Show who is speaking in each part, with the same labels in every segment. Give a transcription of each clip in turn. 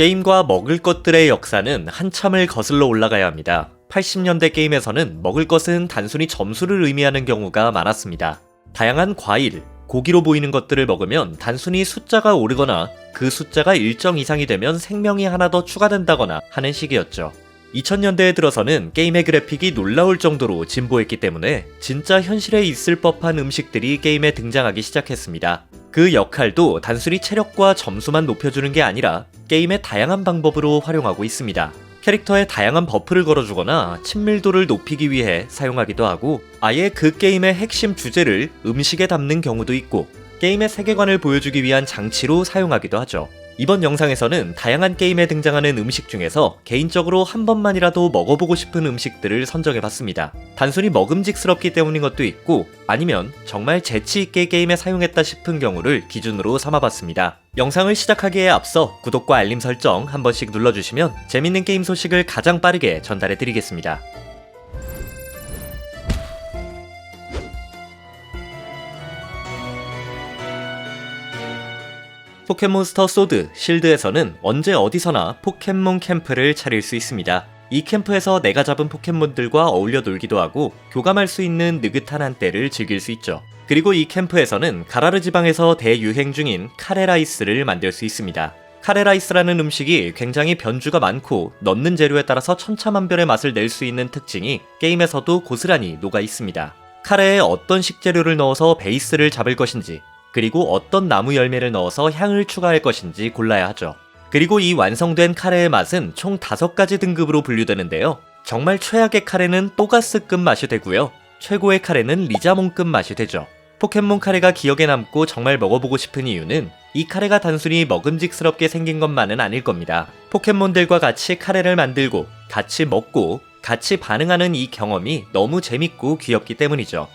Speaker 1: 게임과 먹을 것들의 역사는 한참을 거슬러 올라가야 합니다. 80년대 게임에서는 먹을 것은 단순히 점수를 의미하는 경우가 많았습니다. 다양한 과일, 고기로 보이는 것들을 먹으면 단순히 숫자가 오르거나 그 숫자가 일정 이상이 되면 생명이 하나 더 추가된다거나 하는 식이었죠. 2000년대에 들어서는 게임의 그래픽이 놀라울 정도로 진보했기 때문에 진짜 현실에 있을 법한 음식들이 게임에 등장하기 시작했습니다. 그 역할도 단순히 체력과 점수만 높여주는 게 아니라 게임의 다양한 방법으로 활용하고 있습니다. 캐릭터에 다양한 버프를 걸어주거나 친밀도를 높이기 위해 사용하기도 하고 아예 그 게임의 핵심 주제를 음식에 담는 경우도 있고 게임의 세계관을 보여주기 위한 장치로 사용하기도 하죠. 이번 영상에서는 다양한 게임에 등장하는 음식 중에서 개인적으로 한 번만이라도 먹어보고 싶은 음식들을 선정해봤습니다. 단순히 먹음직스럽기 때문인 것도 있고 아니면 정말 재치있게 게임에 사용했다 싶은 경우를 기준으로 삼아봤습니다. 영상을 시작하기에 앞서 구독과 알림 설정 한 번씩 눌러주시면 재밌는 게임 소식을 가장 빠르게 전달해드리겠습니다. 포켓몬스터 소드, 실드에서는 언제 어디서나 포켓몬 캠프를 차릴 수 있습니다. 이 캠프에서 내가 잡은 포켓몬들과 어울려 놀기도 하고 교감할 수 있는 느긋한 한때를 즐길 수 있죠. 그리고 이 캠프에서는 가라르 지방에서 대유행 중인 카레라이스를 만들 수 있습니다. 카레라이스라는 음식이 굉장히 변주가 많고 넣는 재료에 따라서 천차만별의 맛을 낼 수 있는 특징이 게임에서도 고스란히 녹아 있습니다. 카레에 어떤 식재료를 넣어서 베이스를 잡을 것인지 그리고 어떤 나무 열매를 넣어서 향을 추가할 것인지 골라야 하죠. 그리고 이 완성된 카레의 맛은 총 5가지 등급으로 분류되는데요. 정말 최악의 카레는 또가스급 맛이 되고요. 최고의 카레는 리자몽급 맛이 되죠. 포켓몬 카레가 기억에 남고 정말 먹어보고 싶은 이유는 이 카레가 단순히 먹음직스럽게 생긴 것만은 아닐 겁니다. 포켓몬들과 같이 카레를 만들고 같이 먹고 같이 반응하는 이 경험이 너무 재밌고 귀엽기 때문이죠.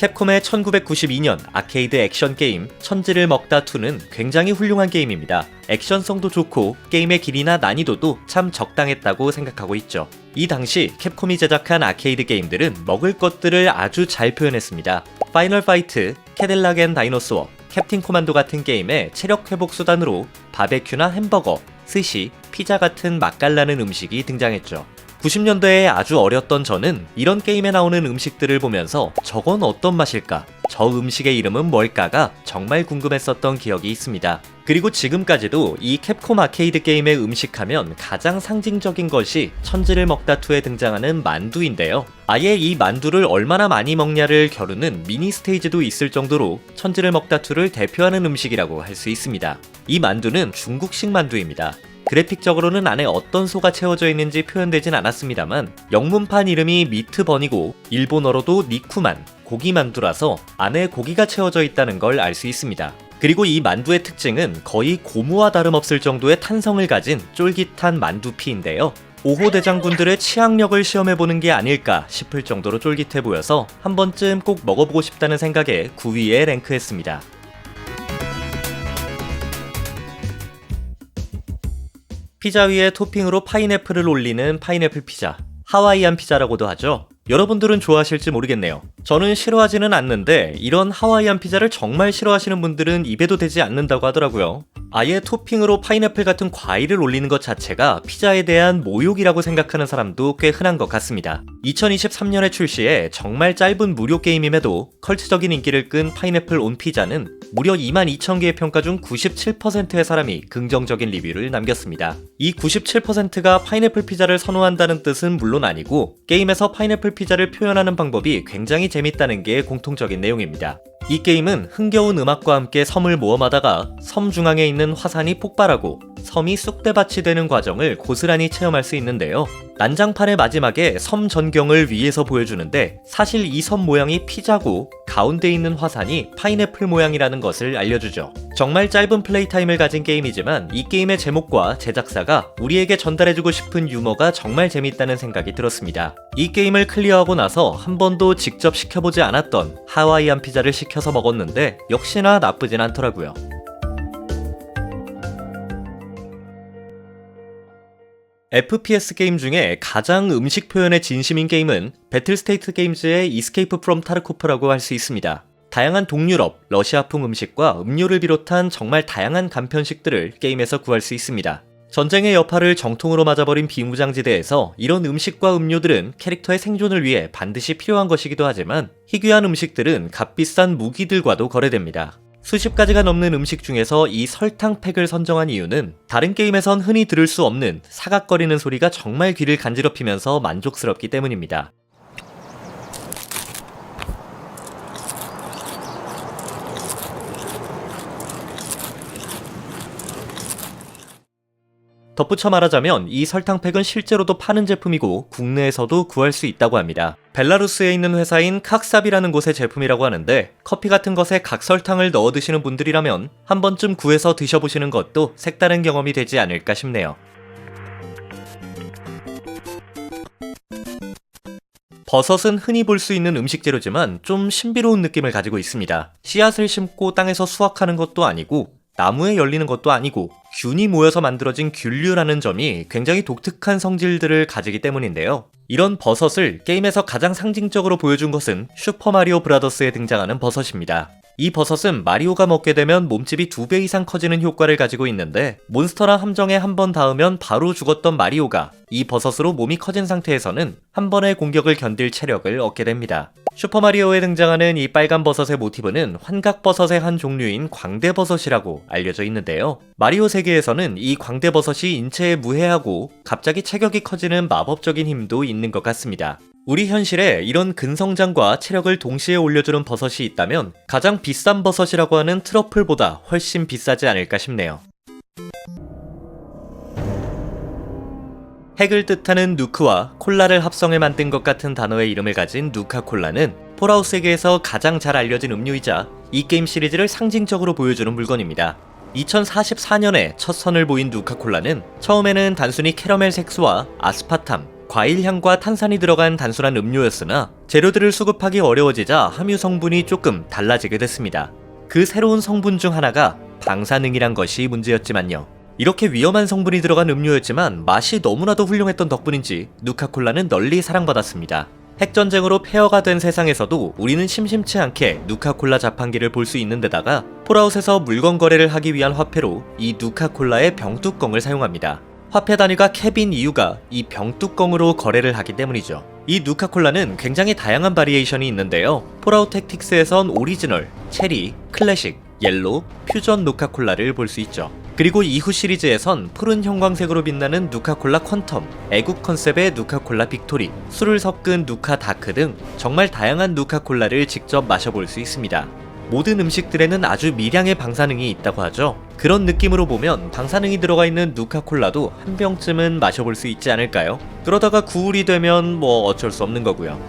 Speaker 1: 캡콤의 1992년 아케이드 액션 게임 천지를 먹다 2는 굉장히 훌륭한 게임입니다. 액션성도 좋고 게임의 길이나 난이도도 참 적당했다고 생각하고 있죠. 이 당시 캡콤이 제작한 아케이드 게임들은 먹을 것들을 아주 잘 표현했습니다. 파이널 파이트, 캐딜락 앤 다이노소어, 캡틴 코만도 같은 게임의 체력 회복 수단으로 바베큐나 햄버거, 스시, 피자 같은 맛깔나는 음식이 등장했죠. 90년대에 아주 어렸던 저는 이런 게임에 나오는 음식들을 보면서 저건 어떤 맛일까? 저 음식의 이름은 뭘까가 정말 궁금했었던 기억이 있습니다. 그리고 지금까지도 이 캡콤 아케이드 게임의 음식하면 가장 상징적인 것이 천지를 먹다 2에 등장하는 만두인데요. 아예 이 만두를 얼마나 많이 먹냐를 겨루는 미니 스테이지도 있을 정도로 천지를 먹다 2를 대표하는 음식이라고 할 수 있습니다. 이 만두는 중국식 만두입니다. 그래픽적으로는 안에 어떤 소가 채워져 있는지 표현되진 않았습니다만 영문판 이름이 미트번이고 일본어로도 니쿠만, 고기만두라서 안에 고기가 채워져 있다는 걸 알 수 있습니다. 그리고 이 만두의 특징은 거의 고무와 다름없을 정도의 탄성을 가진 쫄깃한 만두피인데요. 5호 대장군들의 치악력을 시험해보는 게 아닐까 싶을 정도로 쫄깃해 보여서 한 번쯤 꼭 먹어보고 싶다는 생각에 9위에 랭크했습니다. 피자 위에 토핑으로 파인애플을 올리는 파인애플 피자. 하와이안 피자라고도 하죠. 여러분들은 좋아하실지 모르겠네요. 저는 싫어하지는 않는데 이런 하와이안 피자를 정말 싫어하시는 분들은 입에도 되지 않는다고 하더라고요. 아예 토핑으로 파인애플 같은 과일을 올리는 것 자체가 피자에 대한 모욕이라고 생각하는 사람도 꽤 흔한 것 같습니다. 2023년에 출시해 정말 짧은 무료 게임임에도 컬트적인 인기를 끈 파인애플 온 피자는 무려 22,000개의 평가 중 97%의 사람이 긍정적인 리뷰를 남겼습니다. 이 97%가 파인애플 피자를 선호한다는 뜻은 물론 아니고 게임에서 파인애플 피자를 표현하는 방법이 굉장히 재밌다는 게 공통적인 내용입니다. 이 게임은 흥겨운 음악과 함께 섬을 모험하다가 섬 중앙에 있는 화산이 폭발하고 섬이 쑥대밭이 되는 과정을 고스란히 체험할 수 있는데요. 난장판의 마지막에 섬 전경을 위에서 보여주는데 사실 이 섬 모양이 피자고 가운데 있는 화산이 파인애플 모양이라는 것을 알려주죠. 정말 짧은 플레이 타임을 가진 게임이지만 이 게임의 제목과 제작사가 우리에게 전달해주고 싶은 유머가 정말 재밌다는 생각이 들었습니다. 이 게임을 클리어하고 나서 한 번도 직접 시켜보지 않았던 하와이안 피자를 시켜서 먹었는데 역시나 나쁘진 않더라고요. FPS 게임 중에 가장 음식 표현에 진심인 게임은 배틀스테이트 게임즈의 이스케이프 프롬 타르코프라고 할 수 있습니다. 다양한 동유럽, 러시아풍 음식과 음료를 비롯한 정말 다양한 간편식들을 게임에서 구할 수 있습니다. 전쟁의 여파를 정통으로 맞아버린 비무장지대에서 이런 음식과 음료들은 캐릭터의 생존을 위해 반드시 필요한 것이기도 하지만 희귀한 음식들은 값비싼 무기들과도 거래됩니다. 수십 가지가 넘는 음식 중에서 이 설탕팩을 선정한 이유는 다른 게임에선 흔히 들을 수 없는 사각거리는 소리가 정말 귀를 간지럽히면서 만족스럽기 때문입니다. 덧붙여 말하자면 이 설탕팩은 실제로도 파는 제품이고 국내에서도 구할 수 있다고 합니다. 벨라루스에 있는 회사인 칵삽이라는 곳의 제품이라고 하는데 커피 같은 것에 각설탕을 넣어 드시는 분들이라면 한 번쯤 구해서 드셔보시는 것도 색다른 경험이 되지 않을까 싶네요. 버섯은 흔히 볼 수 있는 음식 재료지만 좀 신비로운 느낌을 가지고 있습니다. 씨앗을 심고 땅에서 수확하는 것도 아니고 나무에 열리는 것도 아니고 균이 모여서 만들어진 균류라는 점이 굉장히 독특한 성질들을 가지기 때문인데요. 이런 버섯을 게임에서 가장 상징적으로 보여준 것은 슈퍼마리오 브라더스에 등장하는 버섯입니다. 이 버섯은 마리오가 먹게 되면 몸집이 두 배 이상 커지는 효과를 가지고 있는데 몬스터랑 함정에 한 번 닿으면 바로 죽었던 마리오가 이 버섯으로 몸이 커진 상태에서는 한 번의 공격을 견딜 체력을 얻게 됩니다. 슈퍼마리오에 등장하는 이 빨간 버섯의 모티브는 환각버섯의 한 종류인 광대버섯이라고 알려져 있는데요. 마리오 세계에서는 이 광대버섯이 인체에 무해하고 갑자기 체격이 커지는 마법적인 힘도 있는 것 같습니다. 우리 현실에 이런 근성장과 체력을 동시에 올려주는 버섯이 있다면 가장 비싼 버섯이라고 하는 트러플보다 훨씬 비싸지 않을까 싶네요. 핵을 뜻하는 누크와 콜라를 합성해 만든 것 같은 단어의 이름을 가진 누카콜라는 폴아웃 세계에서 가장 잘 알려진 음료이자 이 게임 시리즈를 상징적으로 보여주는 물건입니다. 2044년에 첫 선을 보인 누카콜라는 처음에는 단순히 캐러멜 색소와 아스파탐, 과일 향과 탄산이 들어간 단순한 음료였으나 재료들을 수급하기 어려워지자 함유 성분이 조금 달라지게 됐습니다. 그 새로운 성분 중 하나가 방사능이란 것이 문제였지만요. 이렇게 위험한 성분이 들어간 음료였지만 맛이 너무나도 훌륭했던 덕분인지 누카콜라는 널리 사랑받았습니다. 핵전쟁으로 폐허가 된 세상에서도 우리는 심심치 않게 누카콜라 자판기를 볼 수 있는 데다가 폴아웃에서 물건 거래를 하기 위한 화폐로 이 누카콜라의 병뚜껑을 사용합니다. 화폐 단위가 캡인 이유가 이 병뚜껑으로 거래를 하기 때문이죠. 이 누카콜라는 굉장히 다양한 바리에이션이 있는데요. 폴아웃 택틱스에선 오리지널, 체리, 클래식, 옐로, 퓨전 누카콜라를 볼 수 있죠. 그리고 이후 시리즈에선 푸른 형광색으로 빛나는 누카콜라 퀀텀, 애국 컨셉의 누카콜라 빅토리, 술을 섞은 누카 다크 등 정말 다양한 누카콜라를 직접 마셔볼 수 있습니다. 모든 음식들에는 아주 미량의 방사능이 있다고 하죠. 그런 느낌으로 보면 방사능이 들어가 있는 누카콜라도 한 병쯤은 마셔볼 수 있지 않을까요? 그러다가 구울이 되면 뭐 어쩔 수 없는 거고요.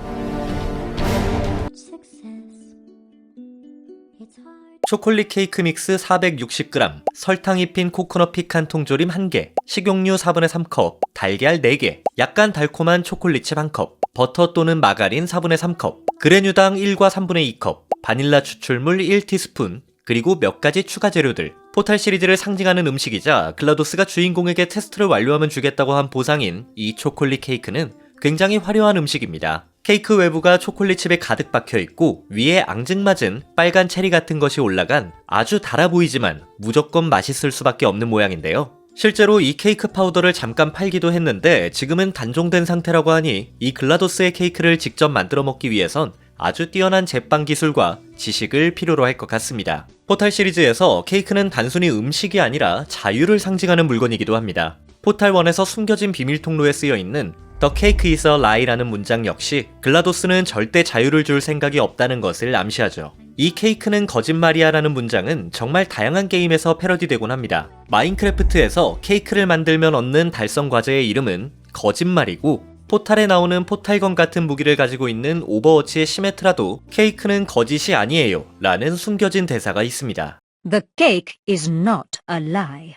Speaker 1: 초콜릿 케이크 믹스 460g, 설탕 입힌 코코넛 피칸 통조림 1개, 식용유 4분의 3컵, 달걀 4개, 약간 달콤한 초콜릿칩 1컵, 버터 또는 마가린 4분의 3컵, 그레뉴당 1과 3분의 2컵, 바닐라 추출물 1티스푼, 그리고 몇 가지 추가 재료들. 포탈 시리즈를 상징하는 음식이자 글라도스가 주인공에게 테스트를 완료하면 주겠다고 한 보상인 이 초콜릿 케이크는 굉장히 화려한 음식입니다. 케이크 외부가 초콜릿 칩에 가득 박혀 있고 위에 앙증맞은 빨간 체리 같은 것이 올라간 아주 달아 보이지만 무조건 맛있을 수밖에 없는 모양인데요. 실제로 이 케이크 파우더를 잠깐 팔기도 했는데 지금은 단종된 상태라고 하니 이 글라도스의 케이크를 직접 만들어 먹기 위해선 아주 뛰어난 제빵 기술과 지식을 필요로 할 것 같습니다. 포탈 시리즈에서 케이크는 단순히 음식이 아니라 자유를 상징하는 물건이기도 합니다. 포탈 1에서 숨겨진 비밀 통로에 쓰여 있는 Cake is a lie라는 문장 역시 글라도스는 절대 자유를 줄 생각이 없다는 것을 암시하죠. 이 케이크는 거짓말이야라는 문장은 정말 다양한 게임에서 패러디되곤 합니다. 마인크래프트에서 케이크를 만들면 얻는 달성 과제의 이름은 거짓말이고 포탈에 나오는 포탈건 같은 무기를 가지고 있는 오버워치의 시메트라도 케이크는 거짓이 아니에요 라는 숨겨진 대사가 있습니다.
Speaker 2: The cake is not a lie.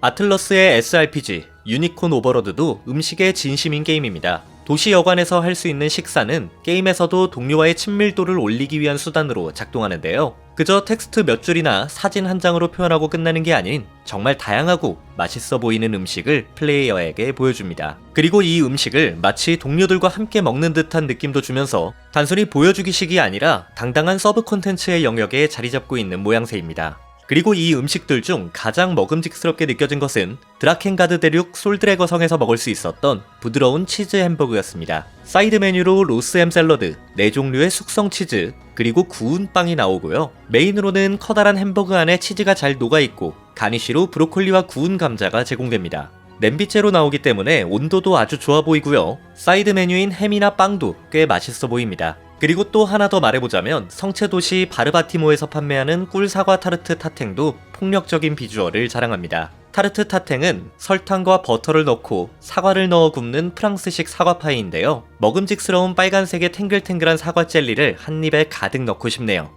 Speaker 1: 아틀러스의 SRPG 유니콘 오버로드도 음식의 진심인 게임입니다. 도시 여관에서 할 수 있는 식사는 게임에서도 동료와의 친밀도를 올리기 위한 수단으로 작동하는데요. 그저 텍스트 몇 줄이나 사진 한 장으로 표현하고 끝나는 게 아닌 정말 다양하고 맛있어 보이는 음식을 플레이어에게 보여줍니다. 그리고 이 음식을 마치 동료들과 함께 먹는 듯한 느낌도 주면서 단순히 보여주기식이 아니라 당당한 서브 콘텐츠의 영역에 자리 잡고 있는 모양새입니다. 그리고 이 음식들 중 가장 먹음직스럽게 느껴진 것은 드라켄가드 대륙 솔드래거 성에서 먹을 수 있었던 부드러운 치즈 햄버거였습니다. 사이드 메뉴로 로스햄 샐러드, 네 종류의 숙성 치즈, 그리고 구운 빵이 나오고요. 메인으로는 커다란 햄버거 안에 치즈가 잘 녹아있고 가니쉬로 브로콜리와 구운 감자가 제공됩니다. 냄비째로 나오기 때문에 온도도 아주 좋아 보이고요. 사이드 메뉴인 햄이나 빵도 꽤 맛있어 보입니다. 그리고 또 하나 더 말해보자면 성체 도시 바르바티모에서 판매하는 꿀 사과 타르트 타탱도 폭력적인 비주얼을 자랑합니다. 타르트 타탱은 설탕과 버터를 넣고 사과를 넣어 굽는 프랑스식 사과파이인데요. 먹음직스러운 빨간색의 탱글탱글한 사과 젤리를 한 입에 가득 넣고 싶네요.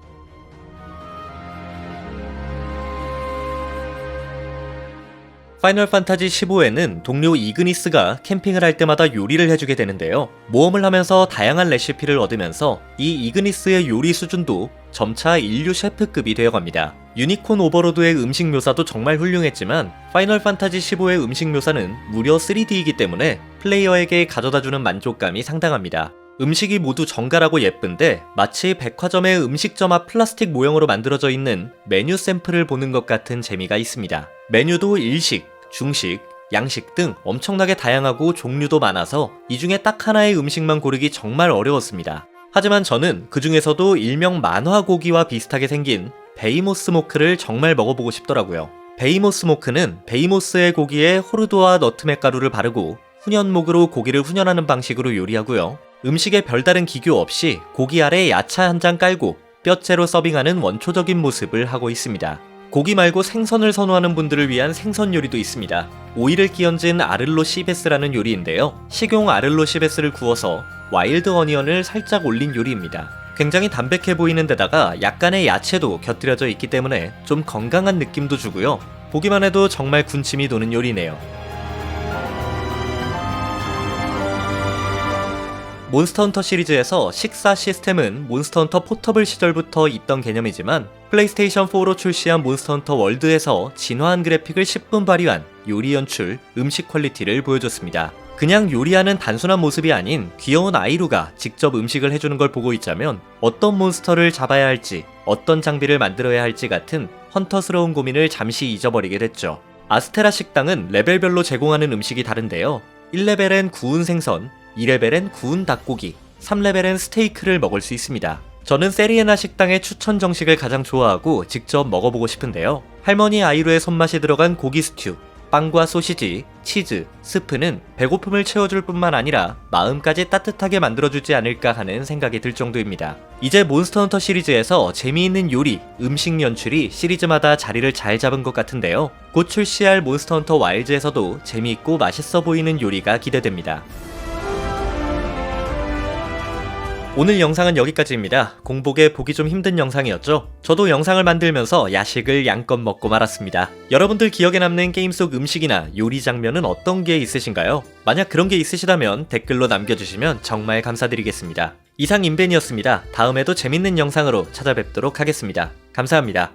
Speaker 1: 파이널 판타지 15에는 동료 이그니스가 캠핑을 할 때마다 요리를 해주게 되는데요. 모험을 하면서 다양한 레시피를 얻으면서 이 이그니스의 요리 수준도 점차 인류 셰프급이 되어갑니다. 유니콘 오버로드의 음식 묘사도 정말 훌륭했지만 파이널 판타지 15의 음식 묘사는 무려 3D이기 때문에 플레이어에게 가져다주는 만족감이 상당합니다. 음식이 모두 정갈하고 예쁜데 마치 백화점의 음식점 앞 플라스틱 모형으로 만들어져 있는 메뉴 샘플을 보는 것 같은 재미가 있습니다. 메뉴도 일식, 중식, 양식 등 엄청나게 다양하고 종류도 많아서 이 중에 딱 하나의 음식만 고르기 정말 어려웠습니다. 하지만 저는 그 중에서도 일명 만화 고기와 비슷하게 생긴 베이모스 모크를 정말 먹어보고 싶더라고요. 베이모스 모크는 베이모스의 고기에 호르도와 너트맥 가루를 바르고 훈연목으로 고기를 훈연하는 방식으로 요리하고요. 음식에 별다른 기교 없이 고기 아래 야채 한 장 깔고 뼈째로 서빙하는 원초적인 모습을 하고 있습니다. 고기 말고 생선을 선호하는 분들을 위한 생선 요리도 있습니다. 오이를 끼얹은 아를로 시베스라는 요리인데요. 식용 아를로 시베스를 구워서 와일드 어니언을 살짝 올린 요리입니다. 굉장히 담백해 보이는 데다가 약간의 야채도 곁들여져 있기 때문에 좀 건강한 느낌도 주고요. 보기만 해도 정말 군침이 도는 요리네요. 몬스터헌터 시리즈에서 식사 시스템은 몬스터헌터 포터블 시절부터 있던 개념이지만 플레이스테이션 4로 출시한 몬스터헌터 월드에서 진화한 그래픽을 10분 발휘한 요리 연출, 음식 퀄리티를 보여줬습니다. 그냥 요리하는 단순한 모습이 아닌 귀여운 아이루가 직접 음식을 해주는 걸 보고 있자면 어떤 몬스터를 잡아야 할지, 어떤 장비를 만들어야 할지 같은 헌터스러운 고민을 잠시 잊어버리게 됐죠. 아스테라 식당은 레벨별로 제공하는 음식이 다른데요. 1레벨엔 구운 생선, 2레벨엔 구운 닭고기, 3레벨엔 스테이크를 먹을 수 있습니다. 저는 세리에나 식당의 추천 정식을 가장 좋아하고 직접 먹어보고 싶은데요. 할머니 아이루의 손맛이 들어간 고기 스튜, 빵과 소시지, 치즈, 스프는 배고픔을 채워줄 뿐만 아니라 마음까지 따뜻하게 만들어주지 않을까 하는 생각이 들 정도입니다. 이제 몬스터 헌터 시리즈에서 재미있는 요리, 음식 연출이 시리즈마다 자리를 잘 잡은 것 같은데요. 곧 출시할 몬스터 헌터 와일즈에서도 재미있고 맛있어 보이는 요리가 기대됩니다. 오늘 영상은 여기까지입니다. 공복에 보기 좀 힘든 영상이었죠? 저도 영상을 만들면서 야식을 양껏 먹고 말았습니다. 여러분들 기억에 남는 게임 속 음식이나 요리 장면은 어떤 게 있으신가요? 만약 그런 게 있으시다면 댓글로 남겨주시면 정말 감사드리겠습니다. 이상 임벤이었습니다. 다음에도 재밌는 영상으로 찾아뵙도록 하겠습니다. 감사합니다.